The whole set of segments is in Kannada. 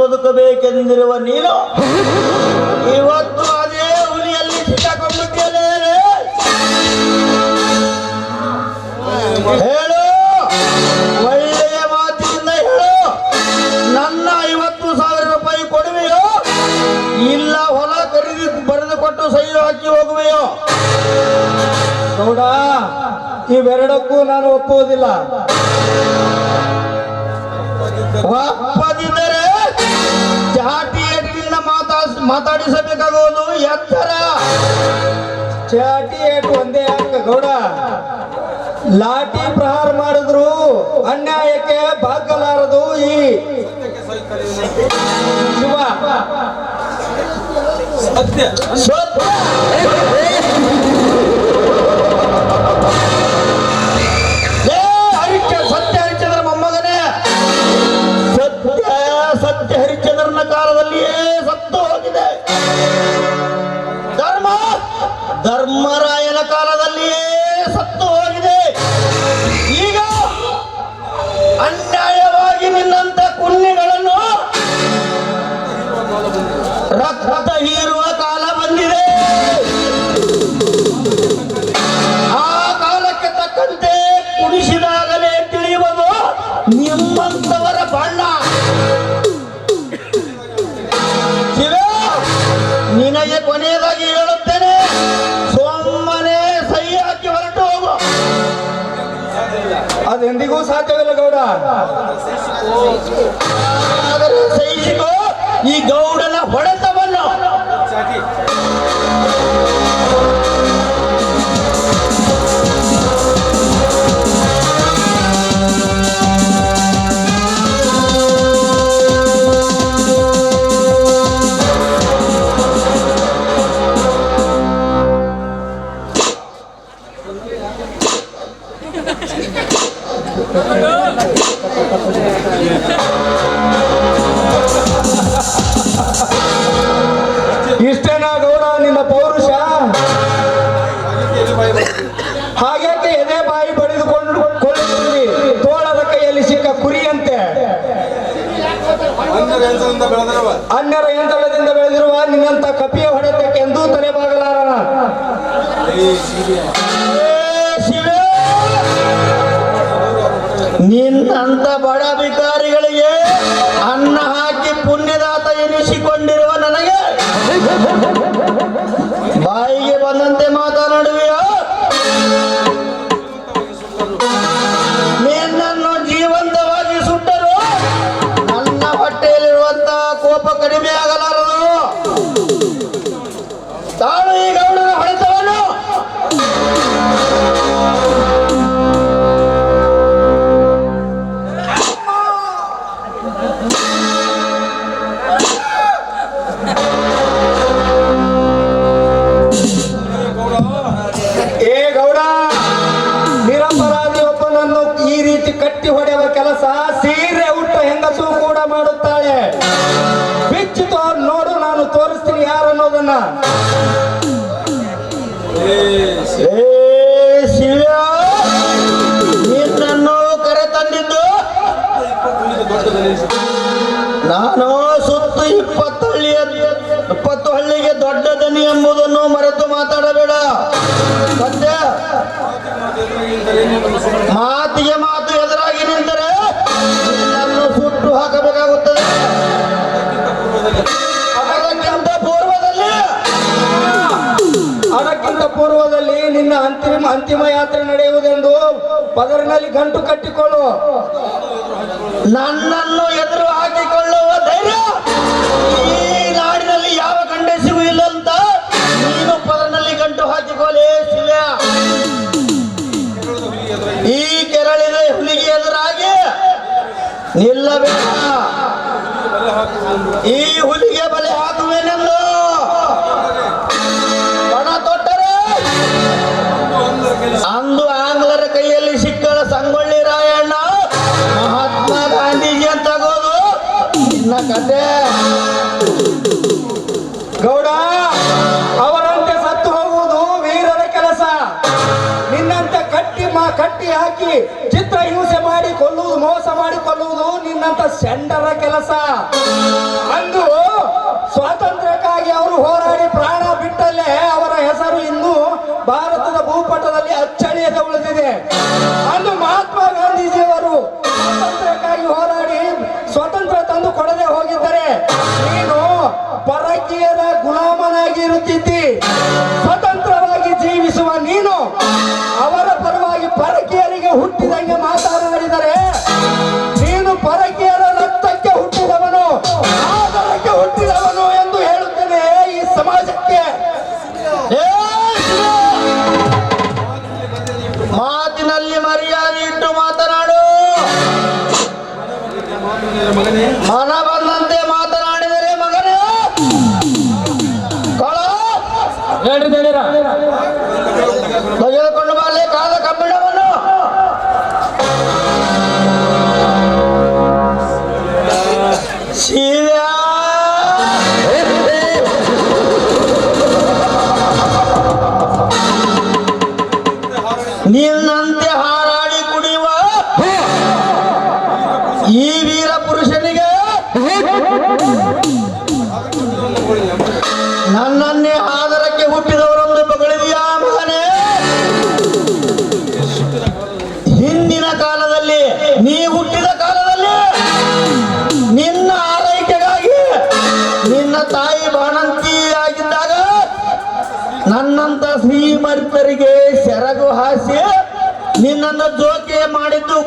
ಬದುಕಬೇಕೆಂದಿರುವ ನೀನು? ಇವತ್ತು ಅದೇ ಹುಲಿಯಲ್ಲಿ ಸಿಕ್ಕಾಕೊಂಡ್ಬಿಟ್ಟಿಯಲೇ ಹೇಳು, ಒಳ್ಳೆಯ ಮಾತಿನಿಂದ ಹೇಳು. ನನ್ನ ಐವತ್ತು ಸಾವಿರ ರೂಪಾಯಿ ಕೊಡುವೆಯೋ, ಇಲ್ಲ ಹೊಲ ಖರೀದಿ ಬರೆದು ಕೊಟ್ಟು ಹಾಕಿ ಹೋಗುವೆಯೋ? ಗೌಡ, ಇವೆರಡಕ್ಕೂ ನಾನು ಒಪ್ಪುವುದಿಲ್ಲ. ಒಪ್ಪದಿದ್ದರೆ ಮಾತಾಡಿಸಬೇಕಾಗುವುದು? ಎತ್ತರ. ಚಾಟಿ ಏಟು ಒಂದೇ ಅಂಕ ಗೌಡ. ಲಾಠಿ ಪ್ರಹಾರ ಮಾಡಿದ್ರು ಅನ್ಯಾಯಕ್ಕೆ ಬಾಗಲಾರದು ಈ ಶಿವ ಸತ್ಯ. ರಕ್ತ ಹೀರುವ ಕಾಲ ಬಂದಿದೆ. ಆ ಕಾಲಕ್ಕೆ ತಕ್ಕಂತೆ ಕುಡಿಸಿದಾಗಲೇ ತಿಳಿಯುವುದು ನಿಮ್ಮಂತವರ ಬಣ್ಣ. ನಿನಗೆ ಕೊನೆಯದಾಗಿ ಹೇಳುತ್ತೇನೆ. ಸೊಮ್ಮನೆ ಸಹಿ ಹಾಕಿ ಹೊರಟು ಹೋಗು. ಅದೆಂದಿಗೂ ಸಾಧ್ಯವಿಲ್ಲ ಗೌಡ. ಆದರೆ ಸಹಿಸಿಕೋ ಈ ಗೌಡನ ಹೊಡೆತವನ್ನು ಅನ್ಯರ ಯಂತ್ರದಿಂದ ಬೆಳೆದಿರುವ ನಿನ್ನಂತ ಕಪಿಯ ಹೊಡೆತಕ್ಕೆ ಎಂದೂ ತಲೆಬಾಗಲಾರನ ಏ ನಿನ್ನಂತ ಬಡ ಭಿಕಾರಿಗಳಿಗೆ ಅನ್ನ ಹಾಕಿ ಪುಣ್ಯದಾತ ಎನಿಸಿಕೊಂಡಿರುವ ನನಗೆ. ಇಪ್ಪತ್ತು ಹಳ್ಳಿಯ ಇಪ್ಪತ್ತು ಹಳ್ಳಿಗೆ ದೊಡ್ಡ ದನಿ ಎಂಬುದನ್ನು ಮರೆತು ಮಾತಾಡಬೇಡ. ಸತ್ಯ ಮಾತಿಗೆ ಮಾತು ಎದುರಾಗಿ ನಿಂತರೆ ಸುಟ್ಟು ಹಾಕಬೇಕಾಗುತ್ತದೆ. ಅದಕ್ಕಿಂತ ಪೂರ್ವದಲ್ಲಿ ಅದಕ್ಕಿಂತ ಪೂರ್ವದಲ್ಲಿ ನಿನ್ನ ಅಂತಿಮ ಅಂತಿಮ ಯಾತ್ರೆ ನಡೆಯುವುದೆಂದು ಪದರಿನಲ್ಲಿ ಗಂಟು ಕಟ್ಟಿಕೊಳ್ಳು. ನನ್ನನ್ನು ಹುಲಿಗೆ ಎದುರಾಗಿ ನಿಲ್ಲಬೇಡ. ಈ ಹುಲಿಗೆ ಬಲೆ ಹಾಕುವೆನೆಂದು ಹಣ ತೊಟ್ಟರೆ. ಅಂದು ಆಂಗ್ಲರ ಕೈಯಲ್ಲಿ ಸಿಕ್ಕಳ ಸಂಗೊಳ್ಳಿ ರಾಯಣ್ಣ ಮಹಾತ್ಮ ಗಾಂಧೀಜಿ ಅಂತ ಆಗೋದು ನಿನ್ನ ಕತೆ. ಗೌಡ ಅವರಂತೆ ಸತ್ತು ಹೋಗುವುದು ವೀರರ ಕೆಲಸ. ನಿನ್ನಂತೆ ಕಟ್ಟಿ ಮಾ ಕಟ್ಟಿ ಹಾಕಿ ನಿನ್ನಂತ ಸೆಂಡರ ಕೆಲಸ. ಅಂದು ಸ್ವಾತಂತ್ರ್ಯಕ್ಕಾಗಿ ಅವರು ಹೋರಾಡಿ ಪ್ರಾಣ ಬಿಟ್ಟಲ್ಲೇ ಅವರ ಹೆಸರು ಇನ್ನೂ ಭಾರತದ ಭೂಪಟದಲ್ಲಿ ಅಚ್ಚಳಿಯದೆ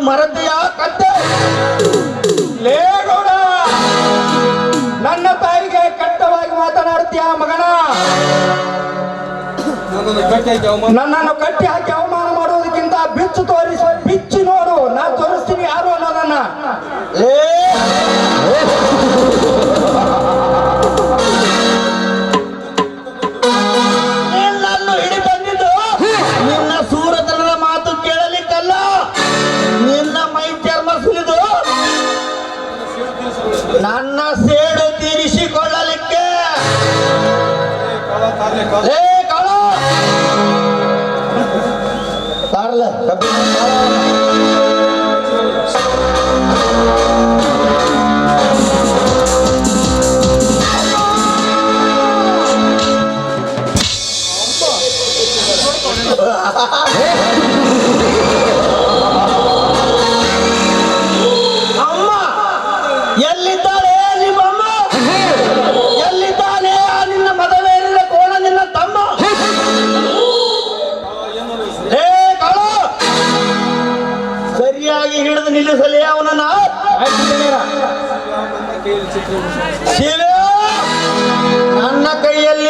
ಮರತೆಯ ಕತ್ತೆ. ಲೇಗೌಡ ನನ್ನ ತಾಯಿಗೆ ಕಟ್ಟವಾಗಿ ಮಾತನಾಡ್ತೀಯ ಮಗನ? ನನ್ನನ್ನು ಕಟ್ಟಿ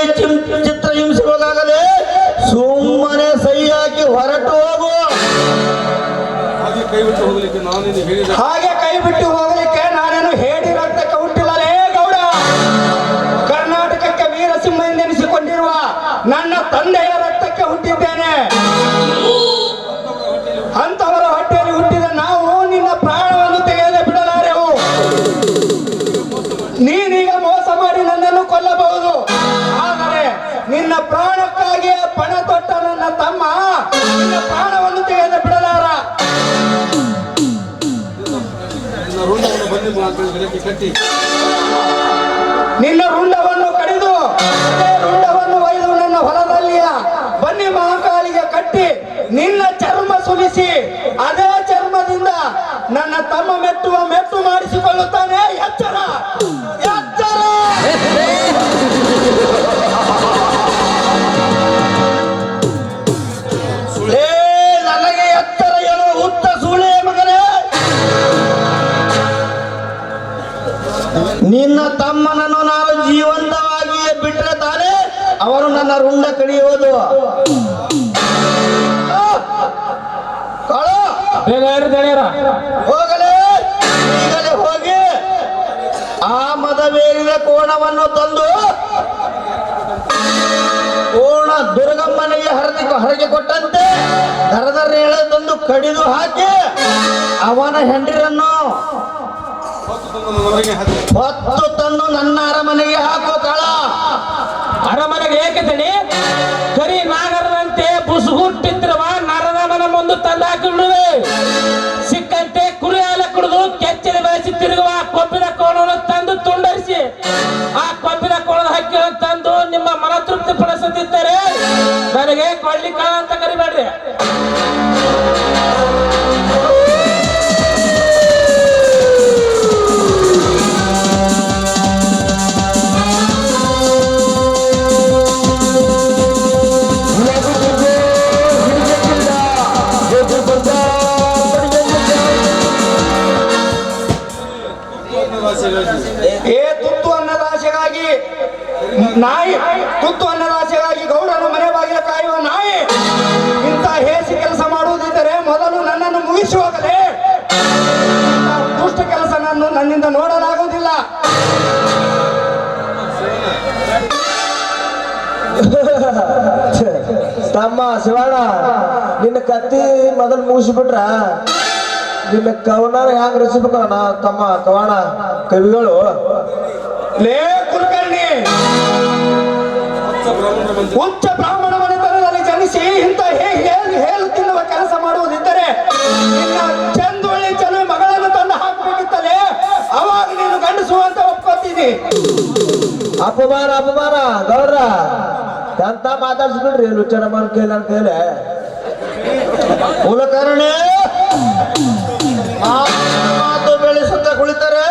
ಕೈಯಲ್ಲಿ ಚಿಂ- ನಿನ್ನ ರುಂಡವನ್ನು ಕಡಿದು ರುಂಡವನ್ನು ಒಯ್ದು ನನ್ನ ಹೊಲದಲ್ಲಿಯ ಬನ್ನಿ ಮಹಾಕಾಳಿಗೆ ಕಟ್ಟಿ, ನಿನ್ನ ಚರ್ಮ ಸುಲಿಸಿ, ಅದೇ ಚರ್ಮದಿಂದ ನನ್ನ ತಮ್ಮ ಮೆಟ್ಟುವ ಮೆಟ್ಟು ಮಾಡಿಸಿಕೊಳ್ಳುತ್ತಾನೆ, ಎಚ್ಚರ. ಜೀವಂತವಾಗಿಯೇ ಬಿಟ್ಟರೆ ತಾನೇ ಅವರು ನನ್ನ ರುಂಡ ಕಡಿಯೋದು. ಬೇಗ ಹೋಗಲೇ. ಈಗಲೇ ಹೋಗಿ. ಆ ಮದವೇರಿದ ಕೋಣವನ್ನು ತಂದು ಕೋಣ ದುರ್ಗಮ್ಮನಿಗೆ ಹರಿದು ಹರಗೆ ಕೊಟ್ಟಂತೆ ದರದರ ತಂದು ಕಡಿದು ಹಾಕಿ ಅವನ ಹೆಂಡಿರನ್ನು ಹೊತ್ತು ತಂದು ನನ್ನ ಅರಮನೆಗೆ ಹಾಕು ಕಾಳ ಅರಮನೆಗೆ ಏಕೆ ದಣಿ ಕರಿ ನಾಗರದಂತೆ ಬುಸುಗುಟ್ಟಿದ್ರವ ನರದ ಮನ ಮುಂದೆ ತಂದು ಹಾಕಿಬಿಡುವೆ. ಸಿಕ್ಕಂತೆ ಕುರಿ ಹಾಲ ಕುಡಿದು ಕೆಚ್ಚಲು ಬೆಳೆಸಿ ತಿರುಗುವ ಕೊಬ್ಬಿನ ಕೋಣವನ್ನು ತಂದು ತುಂಡರಿಸಿ, ಆ ಕೊಬ್ಬಿನ ಕೋಣದ ಹಕ್ಕಿ ತಂದು ನಿಮ್ಮ ಮನ ಪಡಿಸುತ್ತಿದ್ದರೆ ನನಗೆ ಕೊಳ್ಳಿಕ ಅಂತ ಕರಿಬೇಡ್ರಿ. ತಮ್ಮ ಶಿವಣ್ಣ, ನಿನ್ನ ಕತ್ತಿ ಮೊದಲು ಮುಗಿಸ್ಬಿಟ್ರ ನಿನ್ನ ಕವನ ಹ್ಯಾಂಗ ರಚಿಸ್ಬೇಕಣ್ಣ ತಮ್ಮ ಕವನ, ಕವಿಗಳು. ಲೇ ಕುಲಕರ್ಣಿ! ಉಚ್ಚ ಬ್ರಾಹ್ಮಣ ಮನೆತನದಲ್ಲಿ ಜನಿಸಿ ಇಂಥ ಹೇಗೆ ಹೇಳಿ ತಿನ್ನುವ ಕೆಲಸ ಮಾಡುವುದಿದ್ದರೆ ಚಂದೊಳ್ಳಿ ಜನ ಮಗಳನ್ನು ತಂದು ಹಾಕಬೇಕಿತ್ತಲೇ? ಅವಾಗ ನೀನು ಗಂಡಸು ಅಂತ ಒಪ್ಕೊತೀನಿ ಅಪಮಾನ ಅಪಮಾನ ಎಂತ ಮಾತಾಡ್ಸ್ಬಿಡ್ರಿ ಲುಚ್ಚನಮ್ಮನ ಕೈಲಿ ಅಂತ ಹೇಳಿ. ಮಾತು ಬೆಳೆಸುತ್ತ ಕುಳಿತರೆ.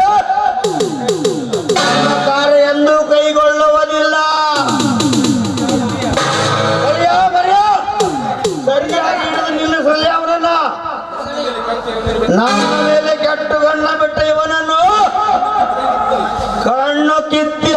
ಕಾರ್ಯ ಎಂದೂ ಕೈಗೊಳ್ಳುವುದಿಲ್ಲ. ಸರಿಯಾಗಿ ಹಿಡಿದು ನಿಲ್ಲಿಸಲಿ ಅವನನ್ನ. ನನ್ನ ಮೇಲೆ ಕೆಟ್ಟು ಕಣ್ಣ ಬಿಟ್ಟ ಇವನನ್ನು. ಕಣ್ಣು ಕಿತ್ತಿ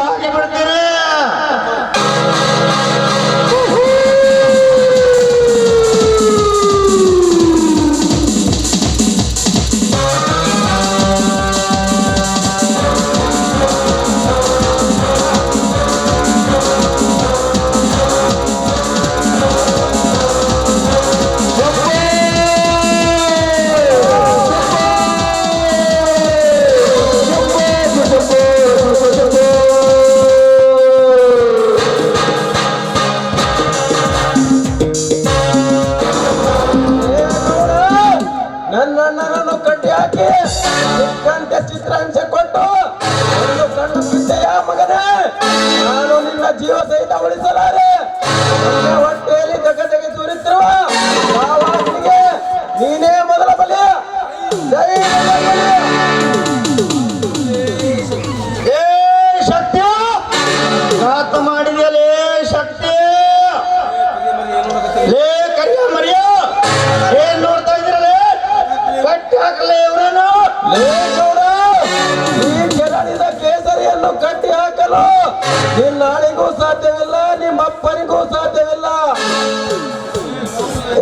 ನಿನ್ನಾಳಿಗೂ ಸಾಧ್ಯವಿಲ್ಲ ನಿಮ್ಮಪ್ಪನಿಗೂ ಸಾಧ್ಯವಿಲ್ಲ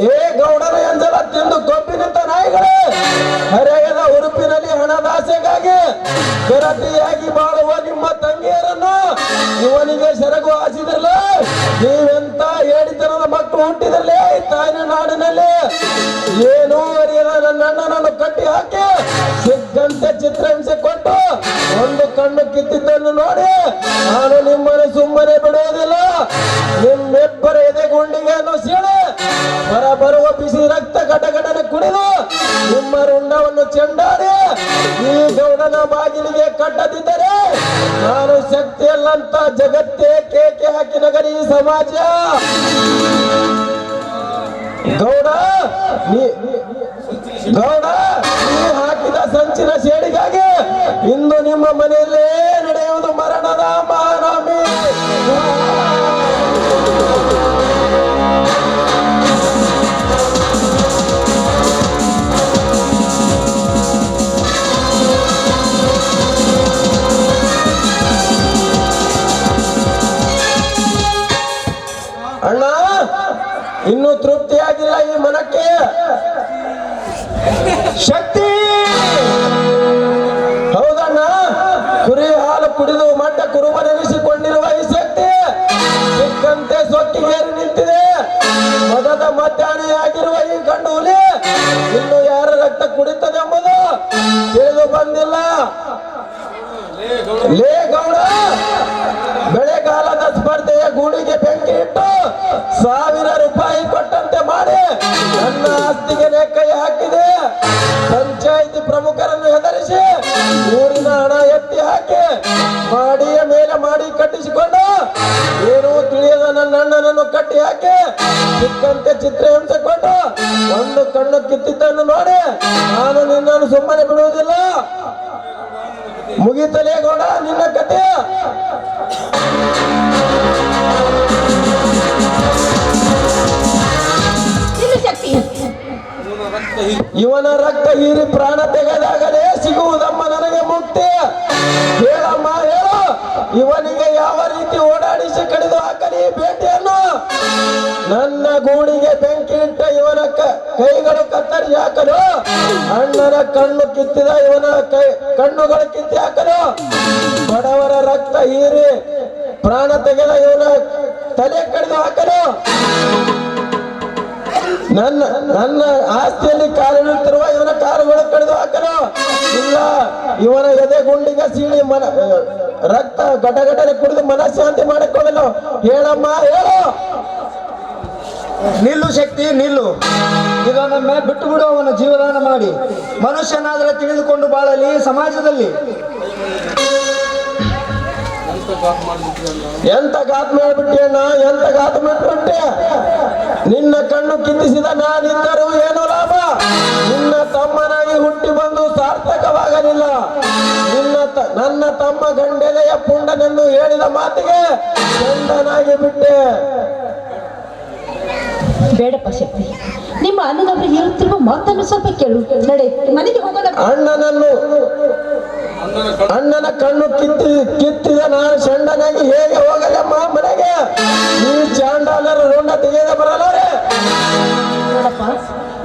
ಏ ಗೌಡರ ಎಂದರ ತಿಂದು ಕೊಬ್ಬಿನಿಂದ ನಾಯಿಗಳೇ, ಹರೆಯದ ಉರುಪಿನಲ್ಲಿ ಹಣದ ಆಸೆಗಾಗಿ ಗರತಿಯಾಗಿ ಬಾಳುವ ನಿಮ್ಮ ತಂಗಿಯರನ್ನು ಇವನಿಗೆ ಸೆರಗು ಹಾಸಿದ್ರಲ್ಲ ನೀವೆಂತ ಹೇಳಿತನದ ಮಕ್ಕಳು ಹುಟ್ಟಿದ್ರಲ್ಲೇ ತಾಯಿನ ನಾಡಿನಲ್ಲಿ? ಏನೂ ಅರಿಯದ ನನ್ನ ಅಣ್ಣನನ್ನು ಕಟ್ಟಿ ಹಾಕಿ ಚಿತ್ರಹಿಂಸೆ ಕೊಟ್ಟು ಒಂದು ಕಣ್ಣು ಕಿತ್ತಿದ್ದನ್ನು ನೋಡಿ, ನಾನು ನಿಮ್ಮನ್ನು ಸುಮ್ಮನೆ ಬಿಡುವುದಿಲ್ಲ. ನಿಮ್ಮೆಬ್ಬರ ಎದೆ ಗುಂಡಿಗೆ ಸೀಳೆ, ಹೊರ ಬರುವ ಬಿಸಿ ರಕ್ತ ಘಟಘಟನೆ ಕುಡಿದು ನಿಮ್ಮ ರುಂಡವನ್ನು ಚೆಂಡಾಡಿ, ಈ ಗೌಡನ ಬಾಗಿಲಿಗೆ ಕಟ್ಟದಿದ್ದರೆ ನಾನು ಶಕ್ತಿಯಲ್ಲಂತ ಜಗತ್ತೇ ಕೇಕೆ ಹಾಕಿ ನಗರಿ ಸಮಾಜ. ಗೌಡ ಗೌಡ ಸಂಚಿನ ಸೇಡಿಗಾಗಿ ಇಂದು ನಿಮ್ಮ ಮನೆಯಲ್ಲೇ ನಡೆಯುವುದು ಮರಣದ ಮಹಾನಾಮಿ ಅಣ್ಣ ಇನ್ನೂ ತೃಪ್ತಿಯಾಗಿಲ್ಲ ಈ ಮನಕ್ಕೆ. ಇಟ್ಟು ಸಾವಿರ ರೂಪಾಯಿ ಕೊಟ್ಟಂತೆ ಮಾಡಿ ನನ್ನ ಆಸ್ತಿಗೆ ಕೈ ಹಾಕಿದೆ. ಪಂಚಾಯಿತಿ ಪ್ರಮುಖರನ್ನು ಹೆದರಿಸಿ ಊರಿನ ಹಣ ಎತ್ತಿ ಹಾಕಿ ಮಾಡಿಯ ಮೇಲೆ ಮಾಡಿ ಕಟ್ಟಿಸಿಕೊಂಡು ಏನೂ ತಿಳಿಯದ ನನ್ನ ಅಣ್ಣನನ್ನು ಕಟ್ಟಿ ಹಾಕಿ ಚಿಕ್ಕಂತೆ ಚಿತ್ರ ಕೊಟ್ಟು ಒಂದು ಕಣ್ಣು ಕಿತ್ತಿದ್ದನ್ನು ನೋಡಿ ನಾನು ನಿನ್ನನ್ನು ಸುಮ್ಮನೆ ಬಿಡುವುದಿಲ್ಲ. ಮುಗಿತಲೇ ಗೌಡ ನಿನ್ನ ಕತೆ. ಇವನ ರಕ್ತ ಹೀರಿ ಪ್ರಾಣ ತೆಗೆದಾಗಲೇ ಸಿಗುವುದಮ್ಮ ನನಗೆ ಮುಕ್ತಿ. ಹೇಳಮ್ಮ, ಹೇಳು. ಇವನಿಗೆ ಯಾವ ರೀತಿ ಓಡಾಡಿಸಿ ಕಡಿದು ಹಾಕಲಿ ಭೇಟಿಯನ್ನು ನನ್ನ ಗೂಡಿಗೆ ಬೆಂಕಿ ಇಟ್ಟ ಇವನ ಕೈಗಳು ಕತ್ತರಿ ಹಾಕಲು. ಅಣ್ಣನ ಕಣ್ಣು ಕಿತ್ತಿದ ಇವನ ಕೈ, ಕಣ್ಣುಗಳು ಕಿತ್ತಿ ಹಾಕಲು. ಬಡವರ ರಕ್ತ ಹೀರಿ ಪ್ರಾಣ ತೆಗೆದ ಇವನ ತಲೆ ಕಡಿದು ಹಾಕಲು. ನನ್ನ ನನ್ನ ಆಸ್ತಿಯಲ್ಲಿ ಕಾಲಿಡುತ್ತಿರುವ ಇವನ ಕಾಲುಗಳು ಕಡಿದು ಹಾಕನು ಇಲ್ಲ, ಇವನ ಎದೆ ಗುಂಡಿಗೆ ಸೀಳಿ ಮನ ರಕ್ತ ಘಟಘಟನೆ ಕುಡಿದು ಮನಃಶಾಂತಿ ಮಾಡಿಕೊಳ್ಳಲು. ಹೇಳಮ್ಮ, ಹೇಳು. ನಿಲ್ಲು ಶಕ್ತಿ, ನಿಲ್ಲು. ಇದನ್ನ ಬಿಟ್ಟು ಬಿಡು ಅವನ ಜೀವದಾನ ಮಾಡಿ. ಮನುಷ್ಯನಾದ್ರೆ ತಿಳಿದುಕೊಂಡು ಬಾಳಲಿ ಸಮಾಜದಲ್ಲಿ. ಎಂತ ಗಾತ್ ಮಾಡ್ಬಿಟ್ಟೆ ಅಣ್ಣ? ಎಂತ ಗಾತ್ ಮಾಡ್ಬಿಟ್ಟೆ? ನಿನ್ನ ಕಣ್ಣು ಕಿತ್ತಿಸಿದ ನಾನಿದ್ದರೂ ಏನು ಲಾಭ? ನಿನ್ನ ತಮ್ಮನಾಗಿ ಹುಟ್ಟಿ ಬಂದು ಸಾರ್ಥಕವಾಗಲಿಲ್ಲ. ನಿನ್ನ ತ- ನನ್ನ ತಮ್ಮ ಗಂಡೆಲೆಯ ಪುಂಡನೆಂದು ಹೇಳಿದ ಮಾತಿಗೆ ಗಂಡನಾಗಿ ಬಿಟ್ಟೆ. ಬೇಡಪ್ಪ ಶಕ್ತಿ. ನಿಮ್ಮ ಅಣ್ಣನವರು ಹೇಳುತ್ತಿರುವ ಮಾತನ್ನು ಸ್ವಲ್ಪ ಕೇಳು. ನಡೆ ಮನೆಗೆ ಹೋಗೋಣ. ಅಣ್ಣನನ್ನು ಅಣ್ಣನ ಕಣ್ಣು ಕಿತ್ತ ಕಿತ್ತಿದ ನಾನು ಚಂಡನಾಗಿ ಹೇಗೆ ಹೋಗಲಮ್ಮ ಮನೆಗೆ. ಈ ಚಾಂಡಾಲರ ರುಂಡ ತೆಗೆದ ಬರಲ್ಲ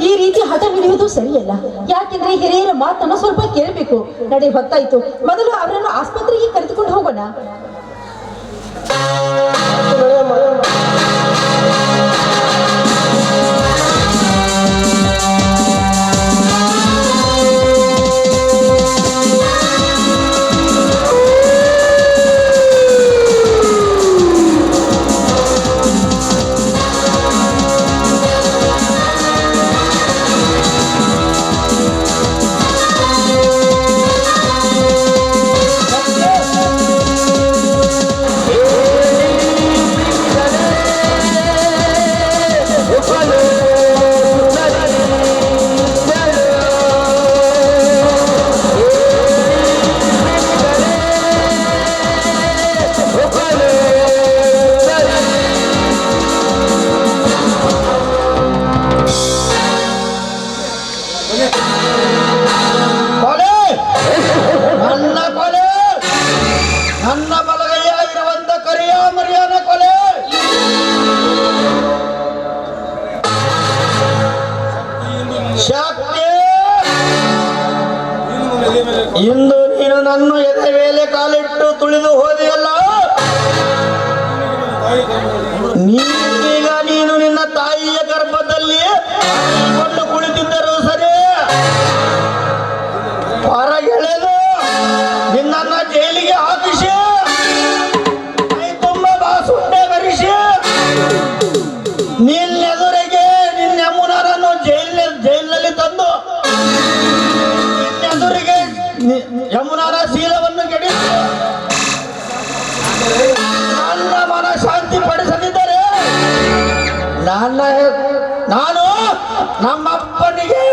ಈ ರೀತಿ ಹಠ ಹಿಡಿಯುವುದು ಸರಿಯಲ್ಲ. ಯಾಕೆಂದ್ರೆ ಹಿರಿಯರ ಮಾತನ್ನು ಸ್ವಲ್ಪ ಕೇಳಬೇಕು. ನಡೆ ಹೊತ್ತಾಯ್ತು. ಮೊದಲು ಅವರನ್ನು ಆಸ್ಪತ್ರೆಗೆ ಕರೆದುಕೊಂಡು ಹೋಗೋಣ. ನೀನು ನನ್ನ ಎದೆ ಮೇಲೆ ಕಾಲಿಟ್ಟು ತುಳಿದು ಹೋದಿಯಲ್ಲ? ನೀ ನಮ್ಮಪ್ಪನಿಗೆ